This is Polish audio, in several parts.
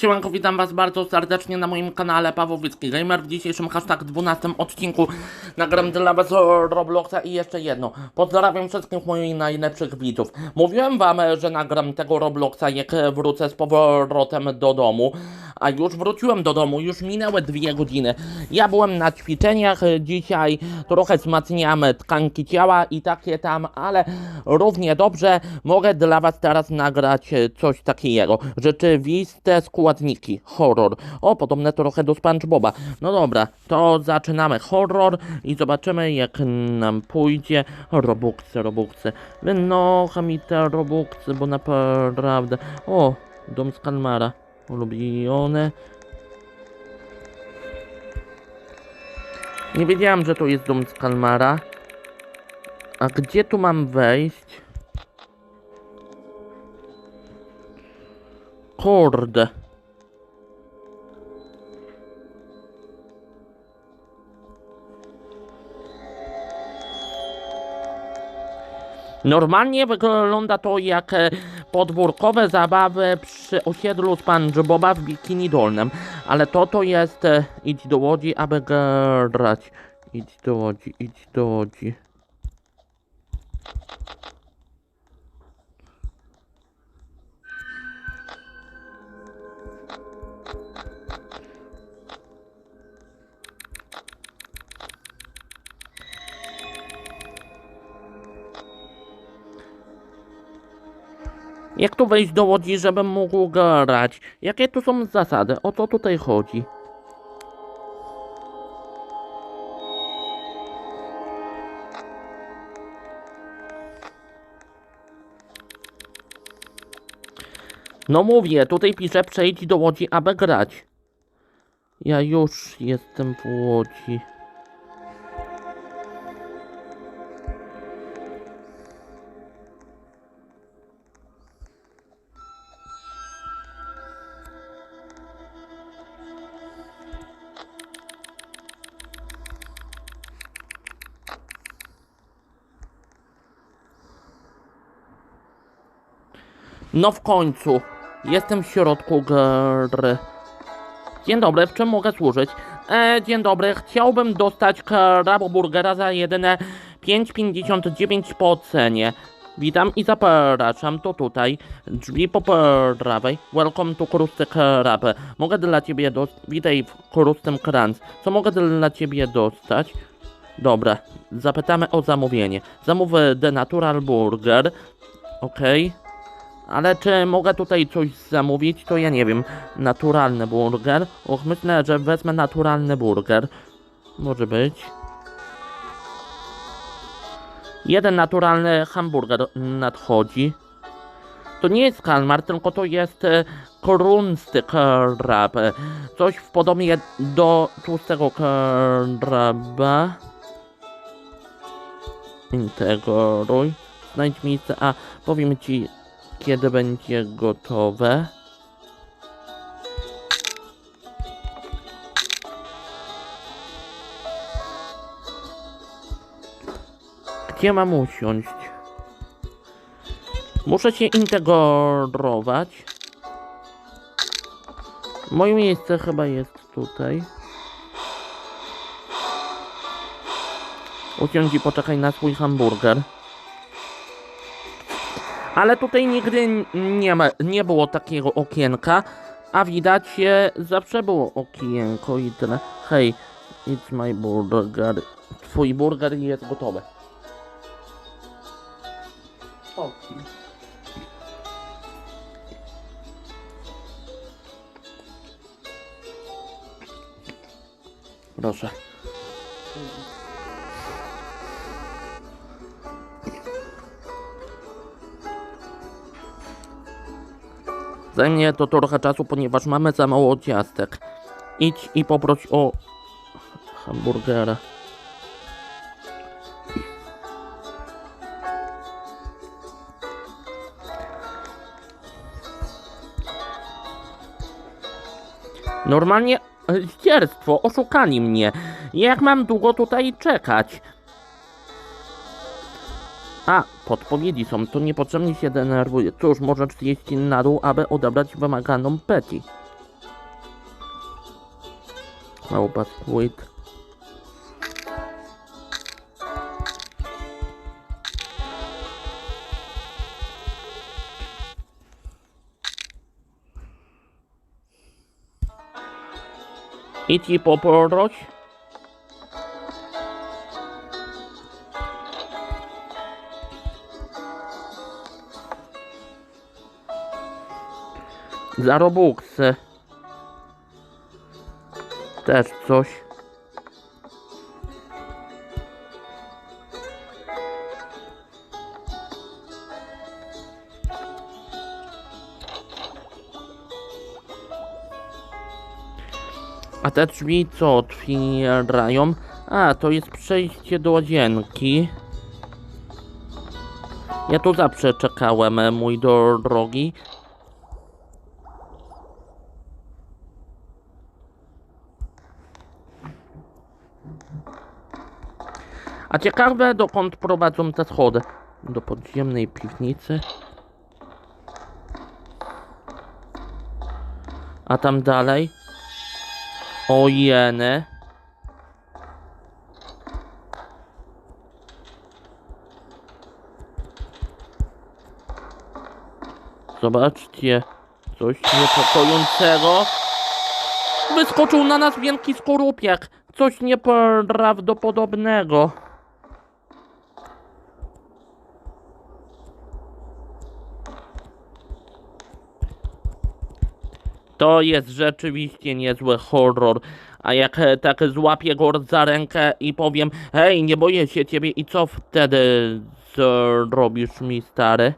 Siemanko, witam was bardzo serdecznie na moim kanale Pawłowicki Gamer. W dzisiejszym hashtag 12 odcinku nagram dla was Robloxa i jeszcze jedno. Pozdrawiam wszystkich moich najlepszych widzów. Mówiłem wam, że nagram tego Robloxa jak wrócę z powrotem do domu. A już wróciłem do domu, już minęły dwie godziny. Ja byłem na ćwiczeniach dzisiaj, trochę wzmacniam tkanki ciała i takie tam, ale równie dobrze mogę dla was teraz nagrać coś takiego. Rzeczywiste składniki, horror. O, podobne trochę do SpongeBoba. No dobra, to zaczynamy horror i zobaczymy jak nam pójdzie. Robuxy, robuxy. Wynocha mi te robuxy, bo naprawdę... O, dom z Kalmara. Ulubione. Nie wiedziałem, że to jest dom z Kalmara. A gdzie tu mam wejść? Kurde. Normalnie wygląda to jak e, podwórkowe zabawy przy osiedlu SpongeBoba w Bikini Dolnym, ale to to jest e, idź do łodzi, aby grać. Idź do łodzi, idź do łodzi. Jak tu wejść do łodzi, żebym mógł grać? Jakie tu są zasady? O co tutaj chodzi? No mówię, tutaj pisze przejdź do łodzi, aby grać. Ja już jestem w łodzi. No w końcu. Jestem w środku gry. Dzień dobry, w czym mogę służyć? E, dzień dobry, chciałbym dostać kraboburgera za jedyne 5,59 po cenie. Witam i zapraszam, to tutaj. Drzwi po prawej. Welcome to Krusty Krab. Mogę dla ciebie dostać... Witaj w Krustym Kranz. Co mogę dla ciebie dostać? Dobra, zapytamy o zamówienie. Zamów The Natural Burger. Okej. Ale czy mogę tutaj coś zamówić, to ja nie wiem. Naturalny burger. Och, myślę, że wezmę naturalny burger. Może być. Jeden naturalny hamburger nadchodzi. To nie jest kalmar, tylko to jest e, krunsty krab. Coś w podobie do tłustego kraba. Integruj. Znajdź miejsce, a powiem ci kiedy będzie gotowe. Gdzie mam usiąść? Muszę się integrować. Moje miejsce chyba jest tutaj. Usiądź i poczekaj na swój hamburger. Ale tutaj nigdy nie, ma, nie było takiego okienka, a widać e, zawsze było okienko i tyle. Hej, it's my burger. Twój burger jest gotowy. O. Proszę. Zajmie to trochę czasu, ponieważ mamy za mało ciastek. Idź i poproś o hamburgera. Normalnie e, zdzierstwo, oszukali mnie. Jak mam długo tutaj czekać? A, podpowiedzi są, to niepotrzebnie się denerwuje. Cóż, może 30 na dół, aby odebrać wymaganą Petty. Małpa Squid. Idź i poproś. Za Robuxy. Też coś. A te drzwi co otwierają? A, to jest przejście do łazienki. Ja tu zawsze czekałem, mój drogi. A ciekawe dokąd prowadzą te schody. Do podziemnej piwnicy. A tam dalej? O jeny. Zobaczcie, coś niepokojącego. Wyskoczył na nas wielki skorupiak. Coś nieprawdopodobnego. To jest rzeczywiście niezły horror. A jak e, tak złapię go za rękę i powiem Hej, nie boję się ciebie i co wtedy zrobisz mi, stary?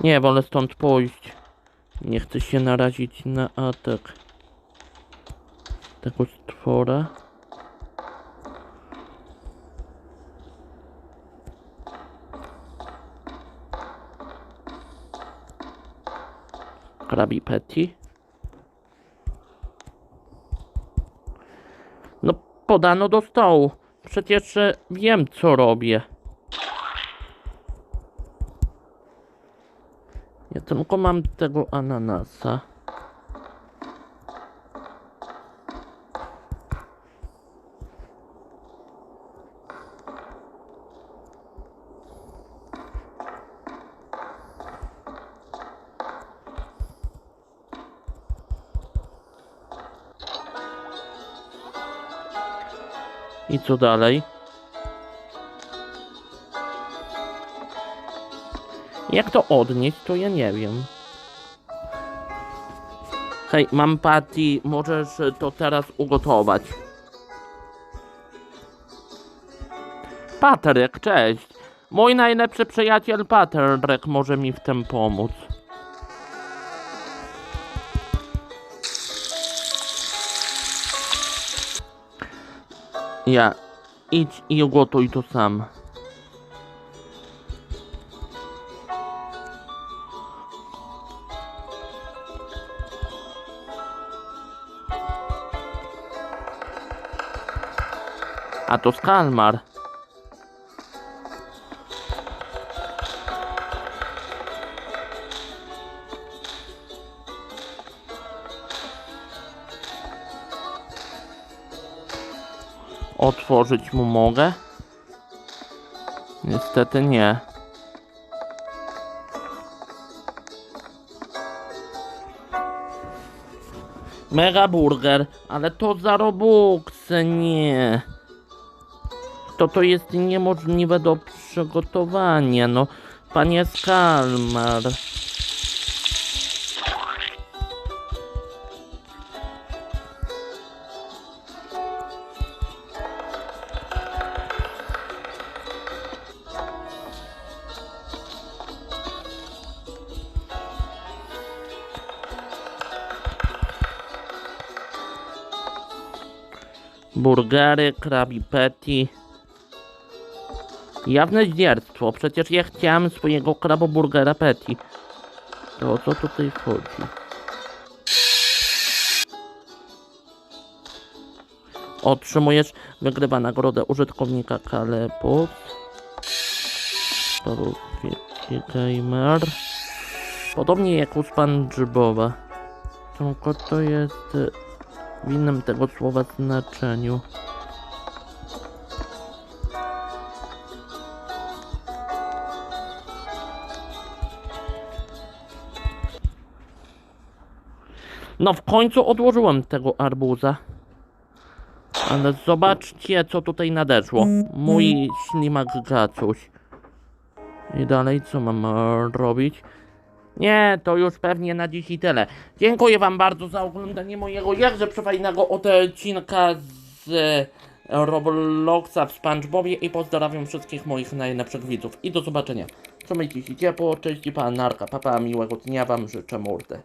Nie, wolę stąd pójść. Nie chcę się narazić na atak tego stwora. Krabi Petty. No, podano do stołu. Przecież e, wiem, co robię. Ja tylko mam tego ananasa. I co dalej? Jak to odnieść, to ja nie wiem. Hej, mam patty, możesz to teraz ugotować. Patryk, cześć. Mój najlepszy przyjaciel Patryk może mi w tym pomóc. Ja, idź i ugotuj to sam. A to skalmar. Otworzyć mu mogę? Niestety nie. Mega burger, ale to za Robuxy, nie. To to jest niemożliwe do przygotowania, no. Panie Skalmar. Burgery, krabi patty. Jawne zdzierstwo. Przecież ja chciałem swojego kraboburgera patty. To o co tutaj chodzi? Otrzymujesz, wygrywa nagrodę użytkownika Kalepus. Gamer. Podobnie jak u SpongeBoba. Tylko to jest w innym tego słowa znaczeniu. No w końcu odłożyłem tego arbuza. Ale zobaczcie co tutaj nadeszło. Mój ślimak gacuś. I dalej co mam robić? Nie, to już pewnie na dziś i tyle. Dziękuję wam bardzo za oglądanie mojego jakże przefajnego odcinka z e, Robloxa w SpongeBobie i pozdrawiam wszystkich moich najlepszych widzów. I do zobaczenia. Trzymajcie się ciepło, cześć i pan Narka, papa, miłego dnia wam życzę mordę.